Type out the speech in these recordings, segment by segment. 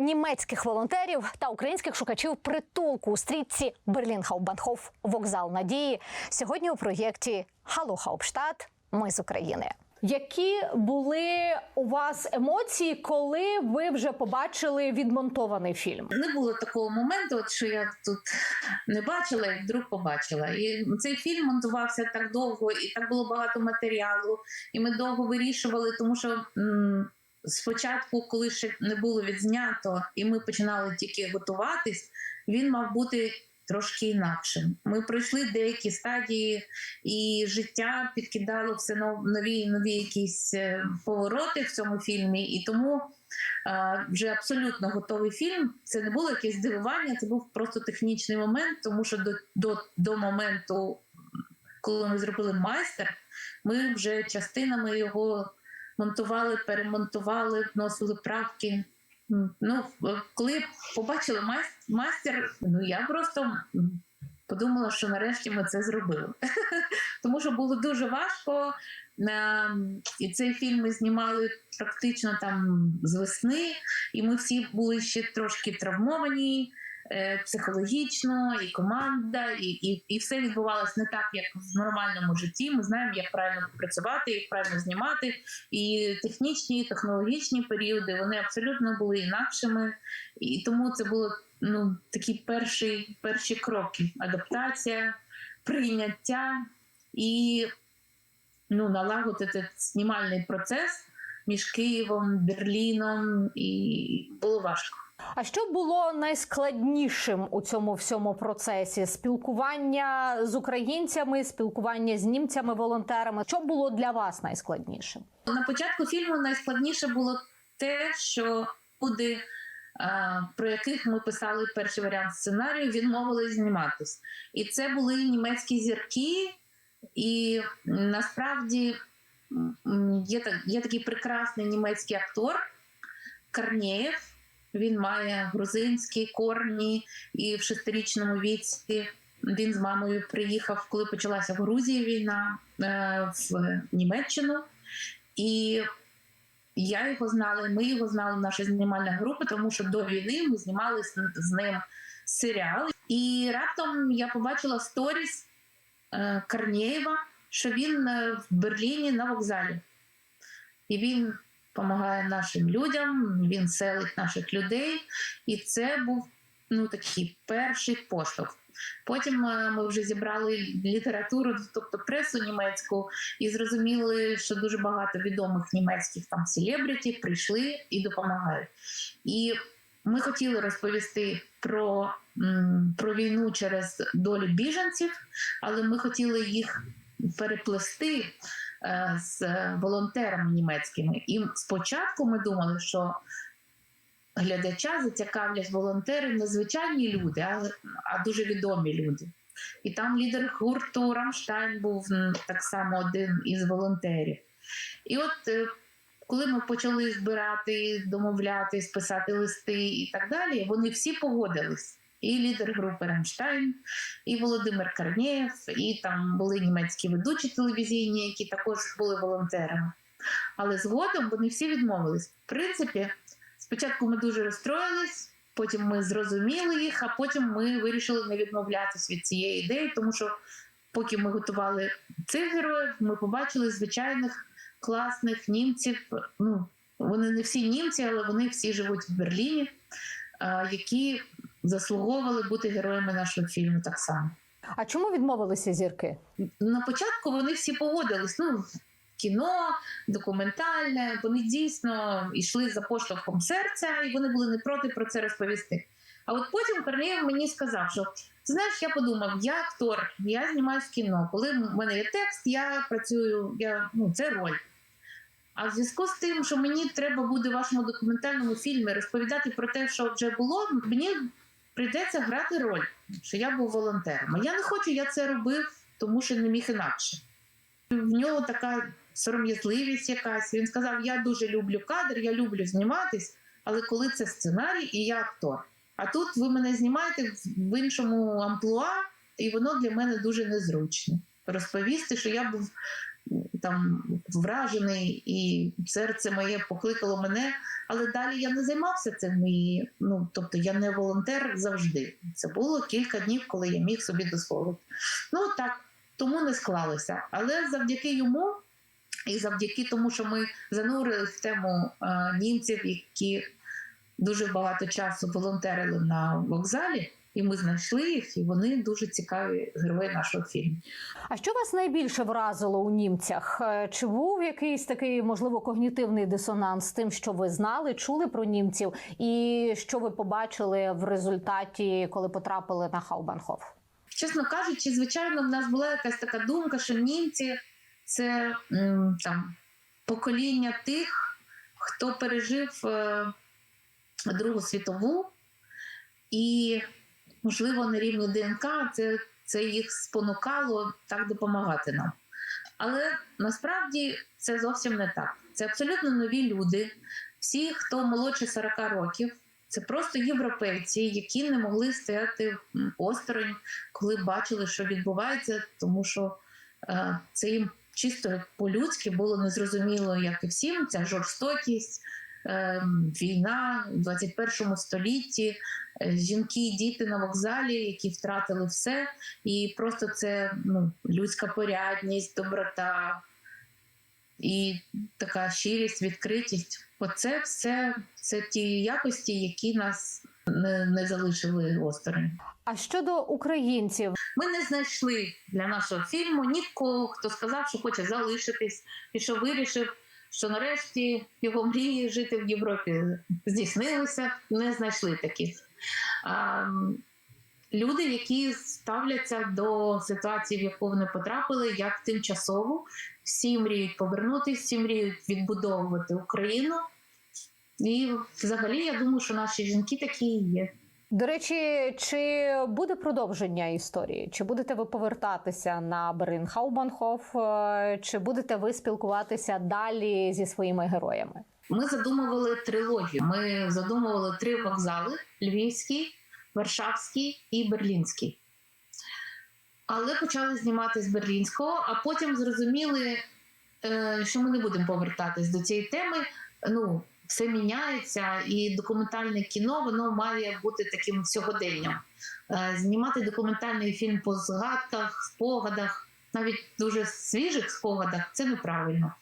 німецьких волонтерів та українських шукачів притулку у стрітці Берлін-Хаубанхоф вокзал надії сьогодні у проєкті Хало Хаупштадт. Ми з України. Які були у вас емоції, коли ви вже побачили відмонтований фільм? Не було такого моменту, от що я тут не бачила і вдруг побачила. І цей фільм монтувався так довго, і так було багато матеріалу, і ми довго вирішували, тому що м, спочатку, коли ще не було відзнято, і ми починали тільки готуватись, він мав бути. Трошки інакшим. Ми пройшли деякі стадії, і життя підкидало все нов- нові нові якісь е, повороти в цьому фільмі. І тому е, вже абсолютно готовий фільм. Це не було якесь здивування, це був просто технічний момент, тому що до, до, до моменту, коли ми зробили майстер, ми вже частинами його монтували, перемонтували, вносили правки. Ну, е, коли побачила майстер, ну я просто подумала, що нарешті ми це зробили. Тому що було дуже важко. Е, І цей фільм ми знімали практично там з весни, і ми всі були ще трошки травмовані психологічно, і команда, і, і, і все відбувалося не так, як в нормальному житті. Ми знаємо, як правильно працювати, як правильно знімати. І технічні, і технологічні періоди вони абсолютно були інакшими. І тому це було ну, такі перші, перші кроки: адаптація, прийняття і ну, налагодити знімальний процес між Києвом, Берліном, і було важко. А що було найскладнішим у цьому всьому процесі? Спілкування з українцями, спілкування з німцями, волонтерами. Що було для вас найскладнішим? На початку фільму найскладніше було те, що люди, е, про яких ми писали перший варіант сценарію, відмовились зніматись. І це були німецькі зірки, і насправді є, є такий прекрасний німецький актор Корнєєв. Він має грузинські корні, і в шестирічному віці він з мамою приїхав, коли почалася в Грузії війна е, в Німеччину. І я його знала, ми його знали, наша знімальна група, тому що до війни ми знімали з, з ним серіал. І раптом я побачила сторіс е, Корнєєва, що він е, в Берліні на вокзалі. І він допомагає нашим людям, він селить наших людей. І це був ну, такий перший поштовх. Потім е, ми вже зібрали літературу, тобто пресу німецьку, і зрозуміли, що дуже багато відомих німецьких там селебріті прийшли і допомагають. І ми хотіли розповісти про, про війну через долю біженців, але ми хотіли їх переплести е, з волонтерами німецькими. І спочатку ми думали, що глядача зацікавлять волонтери не звичайні люди, а, а дуже відомі люди. І там лідер гурту Рамштайн був так само один із волонтерів. І от е, коли ми почали збирати, домовлятись, писати листи і так далі, вони всі погодились. І лідер групи Рамштайн, і Володимир Корнєєв, і там були німецькі ведучі телевізійні, які також були волонтерами. Але згодом вони всі відмовились. В принципі, спочатку ми дуже розстроїлись, потім ми зрозуміли їх, а потім ми вирішили не відмовлятися від цієї ідеї, тому що поки ми готували цих героїв, ми побачили звичайних класних німців. Ну, вони не всі німці, але вони всі живуть в Берліні, які заслуговували бути героями нашого фільму так само. А чому відмовилися зірки? На початку вони всі погодились. Ну, кіно, документальне, вони дійсно йшли за поштовхом серця, і вони були не проти про це розповісти. А от потім Корнеєв мені сказав, що ти знаєш, я подумав, я актор, я знімаюсь в кіно. Коли в мене є текст, я працюю, я, ну, це роль. А в зв'язку з тим, що мені треба буде в вашому документальному фільмі розповідати про те, що вже було, мені прийдеться грати роль, що я був волонтером. Я не хочу, я це робив, тому що не міг інакше. В нього така сором'язливість якась. Він сказав: Я дуже люблю кадр, я люблю зніматись, але коли це сценарій і я актор. А тут ви мене знімаєте в іншому амплуа, і воно для мене дуже незручне. Розповісти, що я був там вражений, і серце моє покликало мене. Але далі я не займався цим. І, ну, тобто я не волонтер завжди. Це було кілька днів, коли я міг собі дозволити. Ну так, тому не склалося. Але завдяки йому. І завдяки тому, що ми занурили в тему е, німців, які дуже багато часу волонтерили на вокзалі, і ми знайшли їх, і вони дуже цікаві герої нашого фільму. А що вас найбільше вразило у німцях? Е, Чи був якийсь такий, можливо, когнітивний дисонанс з тим, що ви знали, чули про німців, і що ви побачили в результаті, коли потрапили на Хаубанхоф? Чесно кажучи, звичайно, в нас була якась така думка, що німці це там покоління тих, хто пережив е, Другу світову, і, можливо, на рівні ДНК це, це їх спонукало так допомагати нам. Але насправді це зовсім не так. Це абсолютно нові люди. Всі, хто молодше 40 років, це просто європейці, які не могли стояти осторонь, коли бачили, що відбувається, тому що е, це їм чисто по-людськи було незрозуміло, як і всім. Ця жорстокість, війна в 21 столітті, е, жінки і діти на вокзалі, які втратили все, і просто це ну, людська порядність, доброта і така щирість, відкритість. Оце все це ті якості, які нас не, не залишили осторонь. А щодо українців, Ми не знайшли для нашого фільму нікого, хто сказав, що хоче залишитись, і що вирішив, що нарешті його мрії жити в Європі здійснилися. Не знайшли таких. Люди, які ставляться до ситуації, в яку вони потрапили, як тимчасово, всі мріють повернутися, всі мріють відбудовувати Україну. І взагалі я думаю, що наші жінки такі і є. До речі, чи буде продовження історії? Чи будете ви повертатися на Берлін Хаубанхоф? Е, Чи будете ви спілкуватися далі зі своїми героями? Ми задумували трилогію. Ми задумували три вокзали: Львівський, Варшавський і Берлінський. Але почали знімати з Берлінського, а потім зрозуміли, е, що ми не будемо повертатись до цієї теми. Ну, все міняється, і документальне кіно воно має бути таким сьогоденням. Е, Знімати документальний фільм по згадках, спогадах, навіть дуже свіжих спогадах це неправильно.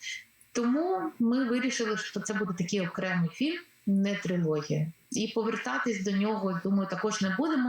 Тому ми вирішили, що це буде такий окремий фільм, не трилогія. І повертатись до нього, думаю, також не будемо.